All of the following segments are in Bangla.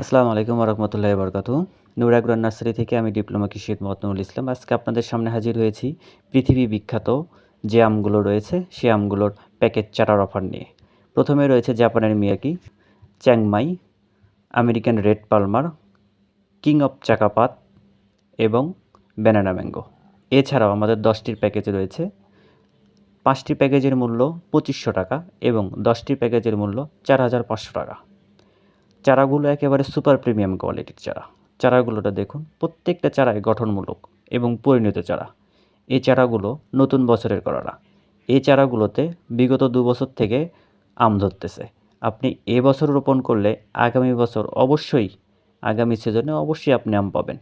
আসসালামু আলাইকুম রহমতুল্লাহ বরকাত নুরাগ্রান নার্সারি থেকে আমি ডিপ্লোমা কৃষি মতনুল ইসলাম। আজকে আপনাদের সামনে হাজির হয়েছি পৃথিবী বিখ্যাত যে আমগুলো রয়েছে, সে আমগুলোর প্যাকেট চারার অফার নিয়ে। প্রথমে রয়েছে জাপানের মিয়াকি, চ্যাংমাই, American red palmer, king of Chakkapat এবং ব্যানানা ম্যাঙ্গো। এছাড়াও আমাদের দশটির প্যাকেজ রয়েছে। পাঁচটি প্যাকেজের মূল্য পঁচিশশো টাকা এবং দশটি প্যাকেজের মূল্য চার হাজার পাঁচশো টাকা। চারাগুলো একেবারে সুপার প্রিমিয়াম কোয়ালিটির চারা। চারাগুলোটা দেখুন, প্রত্যেকটা চারাই গঠনমূলক এবং পরিণত চারা। এই চারাগুলো নতুন বছরের করারা। এই চারাগুলোতে বিগত দু বছর থেকে আম ধরতেছে। আপনি এ বছর রোপণ করলে আগামী বছর অবশ্যই, আগামী সিজনে অবশ্যই আপনি আম পাবেন।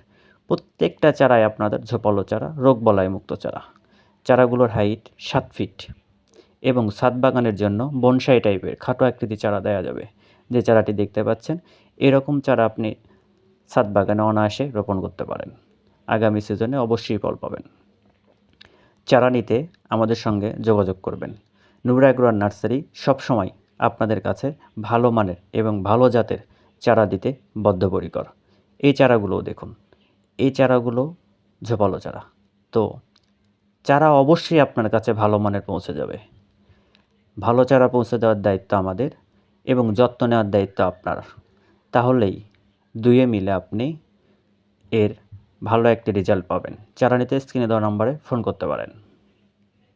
প্রত্যেকটা চারাই আপনাদের ঝোপালো চারা রোগবলায় মুক্ত চারা। চারাগুলোর হাইট সাত ফিট এবং ছাদ বাগানের জন্য বনসাই টাইপের খাটো আকৃতি চারা দেওয়া যাবে। যে চারাটি দেখতে পাচ্ছেন, এরকম চারা আপনি ছাদ বাগানে অনায়াসে রোপণ করতে পারেন। আগামী সিজনে অবশ্যই ফল পাবেন। চারা নিতে আমাদের সঙ্গে যোগাযোগ করবেন। নুরা এগ্রোয়ার নার্সারি সবসময় আপনাদের কাছে ভালো মানের এবং ভালো জাতের চারা দিতে বদ্ধপরিকর। এই চারাগুলোও দেখুন। এই চারাগুলো ঝোপালো চারা। তো চারা অবশ্যই আপনার কাছে ভালো মানের পৌঁছে যাবে। ভালো চারা পৌঁছে দেওয়ার দায়িত্ব আমাদের এবং যত্ন নেওয়ার দায়িত্ব আপনার। তাহলেই দুয়ে মিলে আপনি এর ভালো একটি রেজাল্ট পাবেন। চারা নিতে স্ক্রিনে দেওয়া নম্বরে ফোন করতে পারেন।